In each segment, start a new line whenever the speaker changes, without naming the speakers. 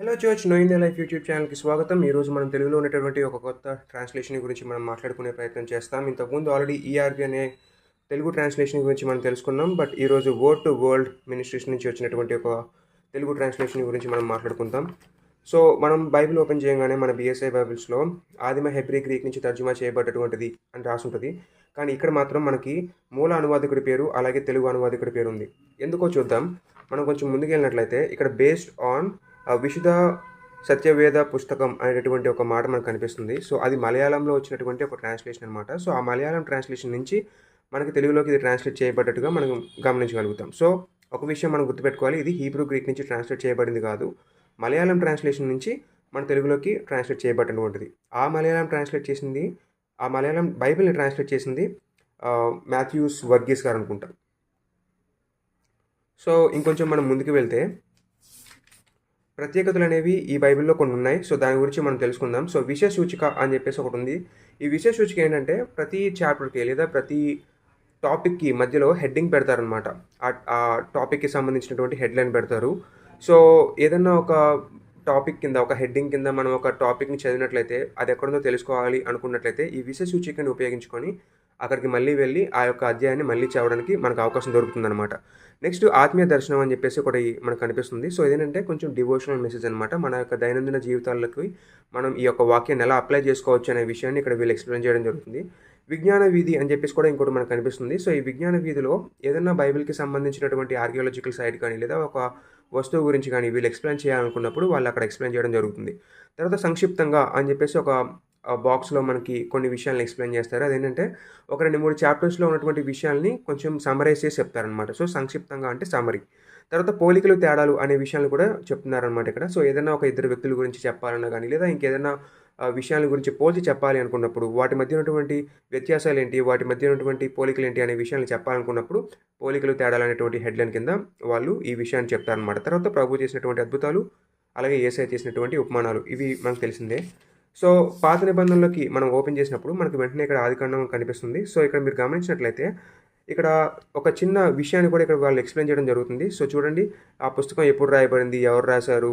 Hello church India life YouTube ఛానల్కి స్వాగతం. ఈరోజు మనం తెలుగులో ఉన్నటువంటి ఒక కొత్త ట్రాన్స్లేషన్ గురించి మనం మాట్లాడుకునే ప్రయత్నం చేస్తాం. ఇంతకుముందు ఆల్రెడీ ఈఆర్బి అనే తెలుగు ట్రాన్స్లేషన్ గురించి మనం తెలుసుకున్నాం. బట్ ఈరోజు వర్డ్ టు వరల్డ్ మినిస్ట్రీస్ నుంచి వచ్చినటువంటి ఒక తెలుగు ట్రాన్స్లేషన్ గురించి మనం మాట్లాడుకుందాం. సో మనం బైబిల్ ఓపెన్ చేయగానే మన బిఎస్ఐ బైబిల్స్లో ఆదిమ హెబ్రీ గ్రీక్ నుంచి తర్జుమా చేయబడ్డటువంటిది అని రాసుంటుంది. కానీ ఇక్కడ మాత్రం మనకి మూల అనువాదకుడి పేరు అలాగే తెలుగు అనువాదకుడి పేరు ఉంది ఎందుకో చూద్దాం. మనం కొంచెం ముందుకు వెళ్ళినట్లయితే ఇక్కడ బేస్డ్ ఆన్ విశుధ సత్యవేద పుస్తకం అనేటటువంటి ఒక మాట మనకు కనిపిస్తుంది. సో అది మలయాళంలో వచ్చినటువంటి ఒక ట్రాన్స్లేషన్ అనమాట సో ఆ మలయాళం ట్రాన్స్లేషన్ నుంచి మనకి తెలుగులోకి ఇది ట్రాన్స్లేట్ చేయబడ్డట్టుగా మనం గమనించగలుగుతాం. సో ఒక విషయం మనం గుర్తుపెట్టుకోవాలి. ఇది హీబ్రూ గ్రీక్ నుంచి ట్రాన్స్లేట్ చేయబడింది కాదు. మలయాళం ట్రాన్స్లేషన్ నుంచి మన తెలుగులోకి ట్రాన్స్లేట్ చేయబడినటువంటిది ఆ మలయాళం ట్రాన్స్లేట్ చేసింది ఆ మలయాళం బైబిల్ని ట్రాన్స్లేట్ చేసింది మాథ్యూస్ వర్గీస్ గారు అనుకుంటాం. సో ఇంకొంచెం మనం ముందుకు వెళ్తే ప్రత్యేకతలు అనేవి ఈ బైబిల్లో కొన్ని ఉన్నాయి సో దాని గురించి మనం తెలుసుకుందాం. సో విషయ సూచిక అని చెప్పేసి ఒకటి ఉంది. ఈ విశేష సూచిక ఏంటంటే ప్రతి చాప్టర్కి లేదా ప్రతి టాపిక్కి మధ్యలో హెడ్డింగ్ పెడతారనమాట ఆ టాపిక్కి సంబంధించినటువంటి హెడ్లైన్ పెడతారు. సో ఏదన్నా ఒక టాపిక్ కింద ఒక హెడ్డింగ్ కింద మనం ఒక టాపిక్ని చదివినట్లయితే అది ఎక్కడుందో తెలుసుకోవాలి అనుకున్నట్లయితే ఈ విశేష సూచికని ఉపయోగించుకొని అక్కడికి మళ్ళీ వెళ్ళి ఆ యొక్క అధ్యాయాన్ని మళ్ళీ చదవడానికి మనకు అవకాశం దొరుకుతుందన్నమాట. నెక్స్ట్ ఆత్మీయ దర్శనం అని చెప్పేసి ఒకటి మనకు కనిపిస్తుంది. సో ఇదేంటంటే కొంచెం డివోషనల్ మెసేజ్ అనమాట మన యొక్క దైనందిన జీవితాలకి మనం ఈ యొక్క వాక్యాన్ని ఎలా అప్లై చేసుకోవచ్చు అనే విషయాన్ని ఇక్కడ వీళ్ళు ఎక్స్ప్లెయిన్ చేయడం జరుగుతుంది. విజ్ఞాన వీధి అని చెప్పేసి కూడా ఇంకోటి మనకు కనిపిస్తుంది. సో ఈ విజ్ఞాన వీధిలో ఏదైనా బైబిల్కి సంబంధించినటువంటి ఆర్కియాలజికల్ సైట్ కానీ లేదా ఒక వస్తువు గురించి కానీ వీళ్ళు ఎక్స్ప్లెయిన్ చేయాలనుకున్నప్పుడు వాళ్ళు అక్కడ ఎక్స్ప్లెయిన్ చేయడం జరుగుతుంది. తర్వాత సంక్షిప్తంగా అని చెప్పేసి ఒక బాక్స్లో మనకి కొన్ని విషయాలను ఎక్స్ప్లెయిన్ చేస్తారు. అదేంటంటే ఒక రెండు మూడు చాప్టర్స్లో ఉన్నటువంటి విషయాల్ని కొంచెం సమరైజ్ చేసి చెప్తారనమాట సో సంక్షిప్తంగా అంటే సమరీ తర్వాత పోలికలు తేడాలు అనే విషయాలు కూడా చెప్తున్నారనమాట ఇక్కడ. సో ఏదైనా ఒక ఇద్దరు వ్యక్తుల గురించి చెప్పాలన్నా కానీ లేదా ఇంకేదైనా విషయాల గురించి పోల్చి చెప్పాలి అనుకున్నప్పుడు వాటి మధ్య ఉన్నటువంటి వ్యత్యాసాలు ఏంటి వాటి మధ్య ఉన్నటువంటి పోలికలు ఏంటి అనే విషయాన్ని చెప్పాలనుకున్నప్పుడు పోలికలు తేడాలు అనేటువంటి హెడ్లైన్ కింద వాళ్ళు ఈ విషయాన్ని చెప్తారనమాట తర్వాత ప్రభు చేసినటువంటి అద్భుతాలు అలాగే ఏసఐ చేసినటువంటి ఉపమానాలు ఇవి మనకు తెలిసిందే. సో పాత నిబంధనలోకి మనం ఓపెన్ చేసినప్పుడు మనకు వెంటనే ఇక్కడ ఆదికాండం కనిపిస్తుంది. సో ఇక్కడ మీరు గమనించినట్లయితే ఇక్కడ ఒక చిన్న విషయాన్ని కూడా ఇక్కడ వాళ్ళు ఎక్స్ప్లెయిన్ చేయడం జరుగుతుంది. సో చూడండి ఆ పుస్తకం ఎప్పుడు రాయబడింది ఎవరు రాశారు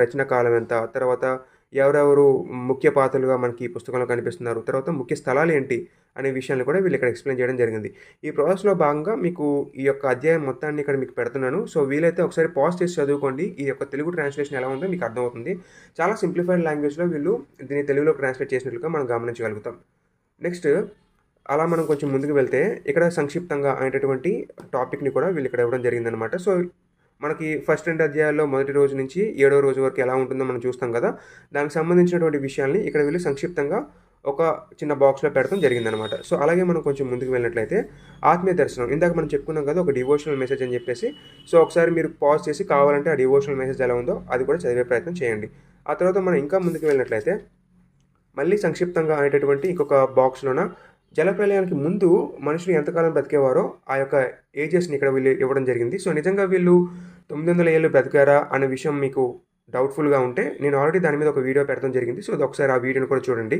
రచన కాలం ఎంత తర్వాత ఎవరెవరు ముఖ్య పాత్రలుగా మనకి ఈ పుస్తకంలో కనిపిస్తున్నారు తర్వాత ముఖ్య స్థలాలు ఏంటి అనే విషయాన్ని కూడా వీళ్ళు ఇక్కడ ఎక్స్ప్లెయిన్ చేయడం జరిగింది. ఈ ప్రాసెస్లో భాగంగా మీకు ఈ యొక్క అధ్యాయం మొత్తాన్ని ఇక్కడ మీకు పెడుతున్నాను. సో వీలైతే ఒకసారి పాజ్ చేసి చదువుకోండి. ఈ యొక్క తెలుగు ట్రాన్స్లేషన్ ఎలా ఉందో మీకు అర్థమవుతుంది. చాలా సింప్లిఫైడ్ లాంగ్వేజ్లో వీళ్ళు దీన్ని తెలుగులో ట్రాన్స్లేట్ చేసినట్లుగా మనం గమనించగలుగుతాం. నెక్స్ట్ అలా మనం కొంచెం ముందుకు వెళ్తే ఇక్కడ సంక్షిప్తంగా అనేటటువంటి టాపిక్ని కూడా వీళ్ళు ఇక్కడ ఇవ్వడం జరిగిందనమాట సో మనకి ఫస్ట్ రెండు అధ్యాయాల్లో మొదటి రోజు నుంచి ఏడో రోజు వరకు ఎలా ఉంటుందో మనం చూస్తాం కదా. దానికి సంబంధించినటువంటి విషయాల్ని ఇక్కడ వీళ్ళు సంక్షిప్తంగా ఒక చిన్న బాక్స్లో పెడతాం జరిగిందనమాట. సో అలాగే మనం కొంచెం ముందుకు వెళ్ళినట్లయితే ఆత్మీయ దర్శనం. ఇందాక మనం చెప్పుకున్నాం కదా ఒక డివోషనల్ మెసేజ్ అని చెప్పేసి. సో ఒకసారి మీరు పాజ్ చేసి కావాలంటే ఆ డివోషనల్ మెసేజ్ ఎలా ఉందో అది కూడా చదివే ప్రయత్నం చేయండి. ఆ తర్వాత మనం ఇంకా ముందుకు వెళ్ళినట్లయితే మళ్ళీ సంక్షిప్తంగా అనేటటువంటి ఇంకొక బాక్స్లోన జలప్రలయానికి ముందు మనుషులు ఎంతకాలం బ్రతికేవారో ఆ యొక్క ఏజెస్ని ఇక్కడ వీళ్ళు ఇవ్వడం జరిగింది. సో నిజంగా వీళ్ళు తొమ్మిది వందల ఏళ్ళు బ్రతికారా అనే విషయం మీకు డౌట్ఫుల్గా ఉంటే నేను ఆల్రెడీ దాని మీద ఒక వీడియో పెడతాం జరిగింది. సో అది ఒకసారి ఆ వీడియోని కూడా చూడండి.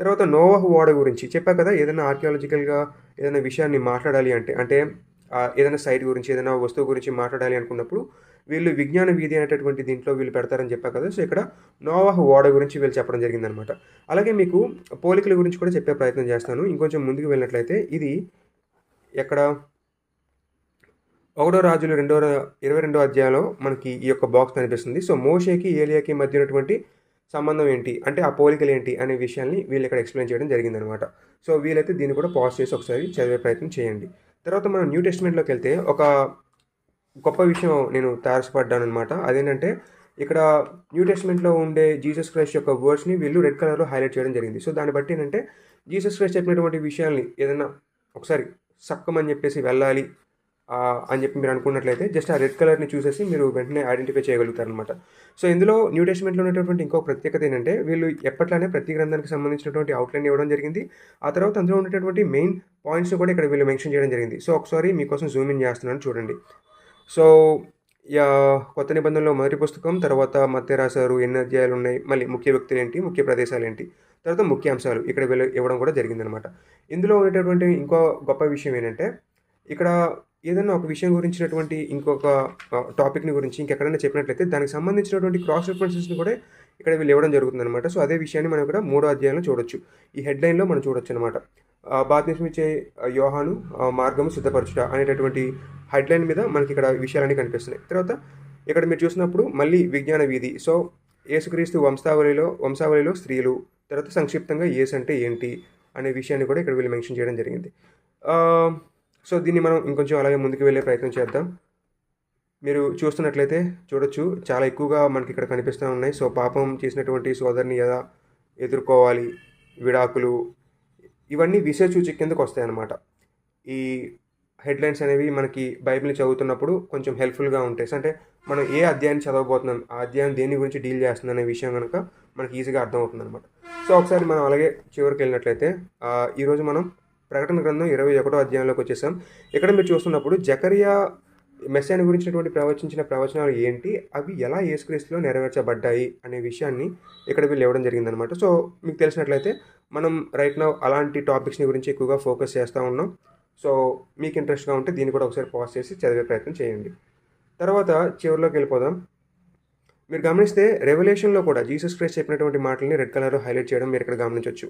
తర్వాత నోవాహు ఓడ గురించి చెప్పా కదా ఏదైనా ఆర్కియాలజికల్గా ఏదైనా విషయాన్ని మాట్లాడాలి అంటే అంటే ఏదైనా సైట్ గురించి ఏదైనా వస్తువు గురించి మాట్లాడాలి అనుకున్నప్పుడు వీళ్ళు విజ్ఞాన వీధి అనేటటువంటి దీంట్లో వీళ్ళు పెడతారని చెప్పా కదా. సో ఇక్కడ నోవాహు ఓడ గురించి వీళ్ళు చెప్పడం జరిగిందనమాట అలాగే మీకు పోలికల గురించి కూడా చెప్పే ప్రయత్నం చేస్తాను. ఇంకొంచెం ముందుకు వెళ్ళినట్లయితే ఇది ఎక్కడ? ఒకటో రాజులు రెండో ఇరవై రెండో అధ్యాయంలో మనకి ఈ యొక్క బాక్స్ కనిపిస్తుంది. సో మోషేకి ఏలియాకి మధ్య ఉన్నటువంటి సంబంధం ఏంటి? అంటే ఆ పోలికలు ఏంటి? అనే విషయాన్ని వీళ్ళు ఇక్కడ ఎక్స్ప్లెయిన్ చేయడం జరిగిందనమాట సో వీలైతే దీన్ని కూడా పాజ్ చేసి ఒకసారి చదివే ప్రయత్నం చేయండి. తర్వాత మనం న్యూ టెస్ట్మెంట్లోకి వెళ్తే ఒక గొప్ప విషయం నేను తారసపడ్డాను అనమాట అదేంటంటే ఇక్కడ న్యూ టెస్ట్మెంట్లో ఉండే జీసస్ క్రైస్ట్ యొక్క వర్డ్స్ని వీళ్ళు రెడ్ కలర్లో హైలైట్ చేయడం జరిగింది. సో దాన్ని బట్టి ఏంటంటే జీసస్ క్రైస్ట్ చెప్పినటువంటి విషయాల్ని ఏదైనా ఒకసారి సక్కమని చెప్పేసి వెళ్ళాలి అని చెప్పి మీరు అనుకున్నట్లయితే జస్ట్ ఆ రెడ్ కలర్ని చూసేసి మీరు వెంటనే ఐడెంటిఫై చేయగలుగుతారు అనమాట సో ఇందులో న్యూ టెస్ట్మెంట్లో ఉన్నటువంటి ఇంకో ప్రత్యేకత ఏంటంటే వీళ్ళు ఎప్పట్లానే ప్రతి గ్రంథానికి సంబంధించినటువంటి అవుట్లైన్ ఇవ్వడం జరిగింది. ఆ తర్వాత అందులో ఉన్నటువంటి మెయిన్ పాయింట్స్ కూడా ఇక్కడ వీళ్ళు మెన్షన్ చేయడం జరిగింది. సో ఒకసారి మీకోసం జూమ్ ఇన్ చేస్తున్నాను చూడండి. సో యా కొత్త నిబంధనలో మొదటి పుస్తకం తర్వాత మధ్య రాశారు ఎన్ని అధ్యాయాలు ఉన్నాయి మళ్ళీ ముఖ్య వ్యక్తులు ఏంటి ముఖ్య ప్రదేశాలు ఏంటి తర్వాత ముఖ్య అంశాలు ఇక్కడ వీళ్ళు ఇవ్వడం కూడా జరిగిందనమాట. ఇందులో ఉండేటటువంటి ఇంకో గొప్ప విషయం ఏంటంటే ఇక్కడ ఏదైనా ఒక విషయం గురించినటువంటి ఇంకొక టాపిక్ని గురించి ఇంకెక్కడైనా చెప్పినట్లయితే దానికి సంబంధించినటువంటి క్రాస్ రెఫరెన్సెస్ని కూడా ఇక్కడ వీళ్ళు ఇవ్వడం జరుగుతుంది అనమాట సో అదే విషయాన్ని మనం ఇక్కడ మూడో అధ్యాయంలో చూడొచ్చు. ఈ హెడ్లైన్లో మనం చూడొచ్చు అనమాట బాధ్యమిచ్చే యోహాను మార్గము సిద్ధపరచుట అనేటటువంటి హెడ్లైన్ మీద మనకి ఇక్కడ విషయాలన్నీ కనిపిస్తున్నాయి. తర్వాత ఇక్కడ మీరు చూసినప్పుడు మళ్ళీ విజ్ఞాన వీధి. సో యేసుక్రీస్తు వంశావళిలో వంశావళిలో స్త్రీలు తర్వాత సంక్షిప్తంగా యేసు అంటే ఏంటి అనే విషయాన్ని కూడా ఇక్కడ వీళ్ళు మెన్షన్ చేయడం జరిగింది. సో దీన్ని మనం ఇంకొంచెం అలాగే ముందుకు వెళ్ళే ప్రయత్నం చేద్దాం. మీరు చూస్తున్నట్లయితే చూడొచ్చు చాలా ఎక్కువగా మనకి ఇక్కడ కనిపిస్తూ ఉన్నాయి. సో పాపం చేసినటువంటి సోదరిని ఎలా ఎదుర్కోవాలి విడాకులు ఇవన్నీ విషయ సూచి కిందకు వస్తాయి అన్నమాట ఈ హెడ్లైన్స్ అనేవి మనకి బైబిల్ చదువుతున్నప్పుడు కొంచెం హెల్ప్ఫుల్గా ఉంటాయి. అంటే మనం ఏ అధ్యాయాన్ని చదవబోతున్నాం ఆ అధ్యాయం దేని గురించి డీల్ చేస్తుంది అనే విషయం కనుక మనకి ఈజీగా అర్థమవుతుంది అనమాట సో ఒకసారి మనం అలాగే చివరికి వెళ్ళినట్లయితే ఈరోజు మనం ప్రకటన గ్రంథం ఇరవై ఒకటో అధ్యాయంలోకి వచ్చేసాం. ఇక్కడ మీరు చూస్తున్నప్పుడు జకరియా మెస్సాని గురించినటువంటి ప్రవచించిన ప్రవచనాలు ఏంటి? అవి ఎలా ఏసుక్రీస్తులో నెరవేర్చబడ్డాయి అనే విషయాన్ని ఇక్కడ వీళ్ళు ఇవ్వడం జరిగిందనమాట సో మీకు తెలిసినట్లయితే మనం రైట్ నా అలాంటి టాపిక్స్ని గురించి ఎక్కువగా ఫోకస్ చేస్తూ ఉన్నాం. సో మీకు ఇంట్రెస్ట్గా ఉంటే దీన్ని కూడా ఒకసారి పాజ్ చేసి చదివే ప్రయత్నం చేయండి. తర్వాత చివరిలోకి వెళ్ళిపోదాం. మీరు గమనిస్తే రెవల్యూషన్లో కూడా జీసస్ క్రైస్ట్ చెప్పినటువంటి మాటల్ని రెడ్ కలర్లో హైలైట్ చేయడం మీరు ఇక్కడ గమనించవచ్చు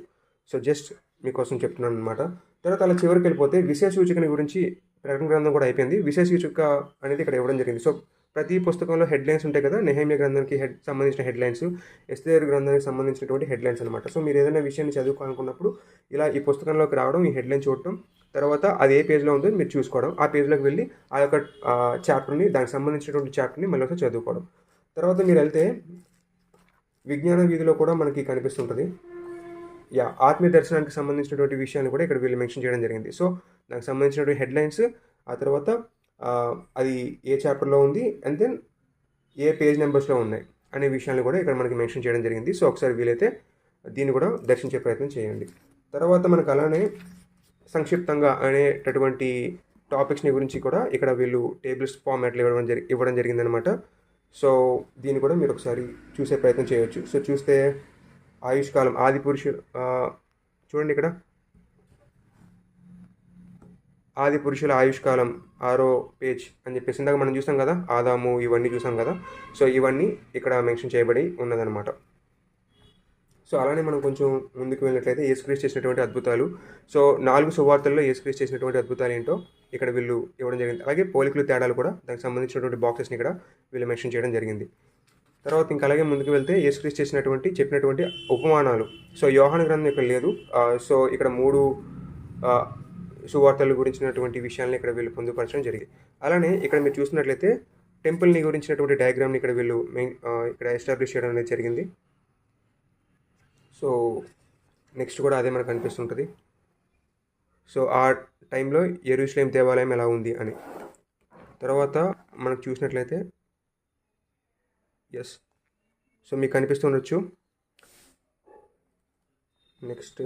సో జస్ట్ మీకోసం చెప్తున్నాను అనమాట తర్వాత అలా చివరికి వెళ్ళిపోతే విశేష సూచికని గురించి ప్రకటన గ్రంథం కూడా అయిపోయింది. విశేష సూచిక అనేది ఇక్కడ ఇవ్వడం జరిగింది. సో ప్రతి పుస్తకంలో హెడ్లైన్స్ ఉంటాయి కదా నెహమ్య గ్రంథానికి హెడ్ సంబంధించిన హెడ్లైన్స్ ఎస్తేర్ గ్రంథానికి సంబంధించినటువంటి హెడ్లైన్స్ అనమాట సో మీరు ఏదైనా విషయాన్ని చదువుకోవాలనుకున్నప్పుడు ఇలా ఈ పుస్తకంలోకి రావడం ఈ హెడ్లైన్ చూడటం తర్వాత అది ఏ పేజ్లో ఉందో మీరు చూసుకోవడం ఆ పేజ్లోకి వెళ్ళి ఆ యొక్క చాప్టర్ని దానికి సంబంధించినటువంటి చాప్టర్ని మళ్ళీ ఒకసారి చదువుకోవడం. తర్వాత మీరు వెళ్తే విజ్ఞాన వీధిలో కూడా మనకి కనిపిస్తుంటుంది. యా ఆత్మీయ దర్శనానికి సంబంధించినటువంటి విషయాన్ని కూడా ఇక్కడ వీళ్ళు మెన్షన్ చేయడం జరిగింది. సో దానికి సంబంధించినటువంటి హెడ్లైన్స్ ఆ తర్వాత అది ఏ చాప్టర్లో ఉంది అండ్ దెన్ ఏ పేజ్ నెంబర్స్లో ఉన్నాయి అనే విషయాన్ని కూడా ఇక్కడ మనకి మెన్షన్ చేయడం జరిగింది. సో ఒకసారి వీలైతే దీన్ని కూడా దర్శించే ప్రయత్నం చేయండి. తర్వాత మనకు అలానే సంక్షిప్తంగా అనేటటువంటి టాపిక్స్ని గురించి కూడా ఇక్కడ వీళ్ళు టేబుల్స్ ఫార్మాట్లు ఇవ్వడం జరి ఇవ్వడం జరిగిందనమాట సో దీన్ని కూడా మీరు ఒకసారి చూసే ప్రయత్నం చేయవచ్చు సో చూస్తే ఆయుష్కాలం ఆది పురుషుడు చూడండి ఇక్కడ. ఆది పురుషుల ఆయుష్కాలం ఆరో పేజ్ అని చెప్పేసి ఇందాక మనం చూసాం కదా ఆదాము ఇవన్నీ చూసాం కదా. సో ఇవన్నీ ఇక్కడ మెన్షన్ చేయబడి ఉన్నదన్నమాట. సో అలానే మనం కొంచెం ముందుకు వెళ్ళినట్లయితే యేసుక్రీస్తు చేసినటువంటి అద్భుతాలు. సో నాలుగు సువార్తల్లో యేసుక్రీస్తు చేసినటువంటి అద్భుతాలు ఏంటో ఇక్కడ వీళ్ళు ఇవ్వడం జరిగింది. అలాగే పోలికలు తేడాలు కూడా దానికి సంబంధించినటువంటి బాక్సెస్ని ఇక్కడ వీళ్ళు మెన్షన్ చేయడం జరిగింది. తర్వాత ఇంకా అలాగే ముందుకు వెళ్తే యేసుక్రీస్తు చేసినటువంటి చెప్పినటువంటి ఉపమానాలు. సో యోహాన గ్రంథం ఇక్కడ లేదు. సో ఇక్కడ మూడు సువార్తల గురించినటువంటి విషయాలను ఇక్కడ వీళ్ళు పొందుపరచడం జరిగింది. అలానే ఇక్కడ మీరు చూసినట్లయితే టెంపుల్ని గురించినటువంటి డయాగ్రామ్ని ఇక్కడ వీళ్ళు మెయిన్ ఇక్కడ ఎస్టాబ్లిష్ చేయడం అనేది జరిగింది. సో నెక్స్ట్ కూడా అదే మనకు అనిపిస్తుంటుంది. సో ఆ టైంలో ఎరుశ్లేం దేవాలయం ఎలా ఉంది అని. తర్వాత మనకు చూసినట్లయితే ఎస్ సో మీకు కనిపిస్తుండొచ్చు నెక్స్ట్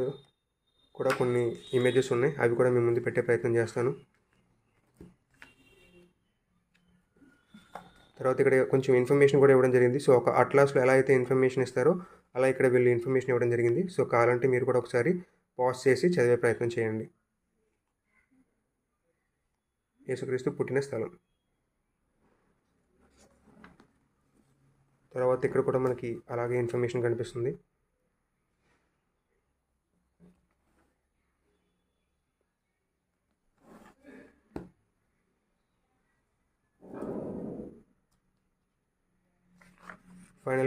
కూడా కొన్ని ఇమేజెస్ ఉన్నాయి. అవి కూడా మీ ముందు పెట్టే ప్రయత్నం చేస్తాను. తర్వాత ఇక్కడ కొంచెం ఇన్ఫర్మేషన్ కూడా ఇవ్వడం జరిగింది. సో ఒక అట్లాస్లో ఎలా అయితే ఇన్ఫర్మేషన్ ఇస్తారో అలా ఇక్కడ వీళ్ళు ఇన్ఫర్మేషన్ ఇవ్వడం జరిగింది. సో కావాలంటే మీరు కూడా ఒకసారి పాజ్ చేసి చదివే ప్రయత్నం చేయండి. యేసుక్రీస్తు పుట్టిన స్థలం. తర్వాత ఇక్కడ కూడా మనకి అలాగే ఇన్ఫర్మేషన్ కనిపిస్తుంది.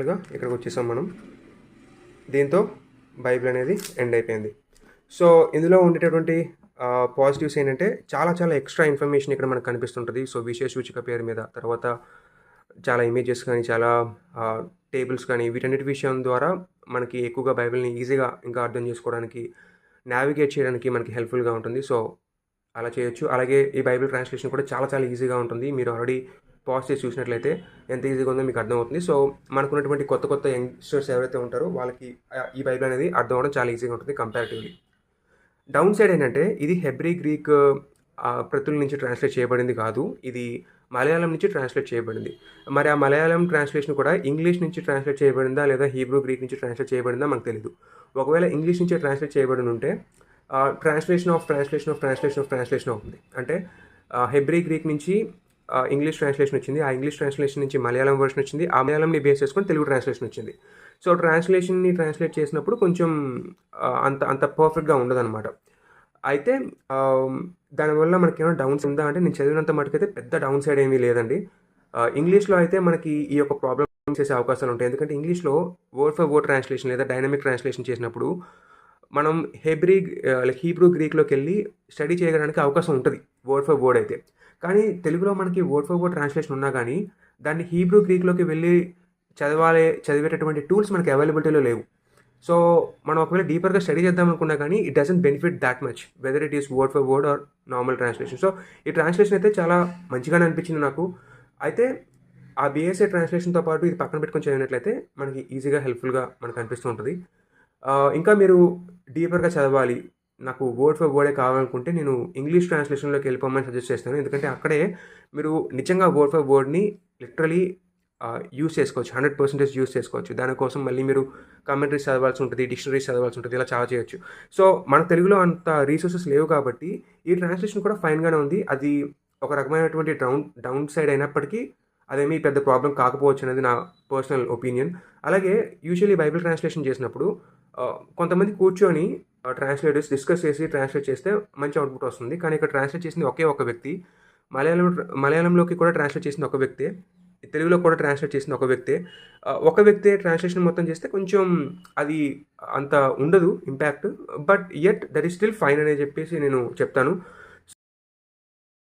ఫైనల్గా ఇక్కడికి వచ్చేసాం మనం. దీంతో బైబిల్ అనేది ఎండ్ అయిపోయింది. సో ఇందులో ఉండేటటువంటి పాజిటివ్స్ ఏంటంటే చాలా చాలా ఎక్స్ట్రా ఇన్ఫర్మేషన్ ఇక్కడ మనకు కనిపిస్తుంటుంది. సో విశేష సూచిక పేరు మీద తర్వాత చాలా ఇమేజెస్ కానీ చాలా టేబుల్స్ కానీ వీటన్నిటి విషయం ద్వారా మనకి ఎక్కువగా బైబిల్ని ఈజీగా ఇంకా అర్థం చేసుకోవడానికి నావిగేట్ చేయడానికి మనకి హెల్ప్ఫుల్గా ఉంటుంది. సో అలా చేయొచ్చు. అలాగే ఈ బైబిల్ ట్రాన్స్లేషన్ కూడా చాలా చాలా ఈజీగా ఉంటుంది. మీరు ఆల్రెడీ పాజ్ చేసి చూసినట్లయితే ఎంత ఈజీగా ఉందో మీకు అర్థమవుతుంది. సో మనకున్నటువంటి కొత్త కొత్త యంగ్స్టర్స్ ఎవరైతే ఉంటారో వాళ్ళకి ఈ బైబిల్ అనేది అర్థం అవ్వడం చాలా ఈజీగా ఉంటుంది కంపారిటివ్లీ డౌన్ సైడ్ ఏంటంటే ఇది హెబ్రీ గ్రీక్ ప్రతుల నుంచి ట్రాన్స్లేట్ చేయబడింది కాదు. ఇది మలయాళం నుంచి ట్రాన్స్లేట్ చేయబడింది. మరి ఆ మలయాళం ట్రాన్స్లేషన్ కూడా ఇంగ్లీష్ నుంచి ట్రాన్స్లేట్ చేయబడిందా లేదా హీబ్రూ గ్రీక్ నుంచి ట్రాన్స్లేట్ చేయబడిందా మనకు తెలియదు ఒకవేళ ఇంగ్లీష్ నుంచి ట్రాన్స్లేట్ చేయబడి ఉంటే translation of translation of translation of translation అవుతుంది అంటే హెబ్రీ గ్రీక్ నుంచి ఇంగ్లీష్ ట్రాన్స్లేషన్ వచ్చింది. ఆ ఇంగ్లీష్ ట్రాన్స్లేషన్ నుంచి మలయాళం వర్షన్ వచ్చింది. ఆ మలయాళంని బేస్ చేసుకొని తెలుగు ట్రాన్స్లేషన్ వచ్చింది. సో ట్రాన్స్లేషన్ని ట్రాన్స్లేట్ చేసినప్పుడు కొంచెం అంత అంత పర్ఫెక్ట్గా ఉండదన్నమాట. అయితే దానివల్ల మనకి ఏమైనా డౌన్స్ ఉందా అంటే నేను చదివినంత మటుకైతే పెద్ద డౌన్ సైడ్ ఏమీ లేదండి. ఇంగ్లీష్లో అయితే మనకి ఈ యొక్క ప్రాబ్లమ్ చేసే అవకాశాలు ఉంటాయి. ఎందుకంటే ఇంగ్లీష్లో వర్డ్ ఫర్ వర్డ్ ట్రాన్స్లేషన్ లేదా డైనమిక్ ట్రాన్స్లేషన్ చేసినప్పుడు మనం హెబ్రీ లైక్ హీబ్రూ గ్రీక్లోకి వెళ్ళి స్టడీ చేయడానికి అవకాశం ఉంటుంది. వర్డ్ ఫర్ వర్డ్ అయితే. కానీ తెలుగులో మనకి వర్డ్ ఫర్ వర్డ్ ట్రాన్స్లేషన్ ఉన్నా కానీ దాన్ని హీబ్రూ గ్రీక్లోకి వెళ్ళి చదవాలి చదివేటటువంటి టూల్స్ మనకి అవైలబిలిటీలో లేవు. సో మనం ఒకవేళ డీపర్గా స్టడీ చేద్దాం అనుకున్నా కానీ it doesn't benefit that much whether it is word for word or normal translation so ఈ ట్రాన్స్లేషన్ అయితే చాలా మంచిగానే అనిపించింది నాకు. అయితే ఆ బీఎస్ఏ ట్రాన్స్లేషన్తో పాటు ఇది పక్కన పెట్టుకొని చదివినట్లయితే మనకి ఈజీగా హెల్ప్ఫుల్గా మనకు అనిపిస్తూ ఉంటుంది. ఇంకా మీరు డీపర్గా చదవాలి నాకు వర్డ్ ఫర్ వర్డే కావాలనుకుంటే నేను ఇంగ్లీష్ ట్రాన్స్లేషన్లోకి వెళ్ళిపోమని సజెస్ట్ చేస్తాను. ఎందుకంటే అక్కడే మీరు నిజంగా వర్డ్ ఫర్ వర్డ్ని లిటరలీ యూస్ చేసుకోవచ్చు. హండ్రెడ్ పర్సెంటేజ్ యూస్ చేసుకోవచ్చు. దానికోసం మళ్ళీ మీరు కమెంటరీస్ చదవాల్సి ఉంటుంది డిక్షనరీస్ చదవాల్సి ఉంటుంది ఇలా చాలా చేయొచ్చు. సో మన తెలుగులో అంత రీసోర్సెస్ లేవు కాబట్టి ఈ ట్రాన్స్లేషన్ కూడా ఫైన్గానే ఉంది. అది ఒక రకమైనటువంటి డౌన్ డౌన్ సైడ్ అయినప్పటికీ అదేమీ పెద్ద ప్రాబ్లం కాకపోవచ్చు అనేది నా పర్సనల్ ఒపీనియన్ అలాగే యూజువలీ బైబిల్ ట్రాన్స్లేషన్ చేసినప్పుడు కొంతమంది కూర్చొని ట్రాన్స్లేటర్స్ డిస్కస్ చేసి ట్రాన్స్లేట్ చేస్తే మంచి అవుట్పుట్ వస్తుంది. కానీ ఇక్కడ ట్రాన్స్లేట్ చేసింది ఒకే ఒక వ్యక్తి. మలయాళం మలయాళంలోకి కూడా ట్రాన్స్లేట్ చేసింది ఒక వ్యక్తే. తెలుగులో కూడా ట్రాన్స్లేట్ చేసింది ఒక వ్యక్తే. ఒక వ్యక్తే ట్రాన్స్లేషన్ మొత్తం చేస్తే కొంచెం అది అంత ఉండదు impact but yet that is still fine అని చెప్పేసి నేను చెప్తాను.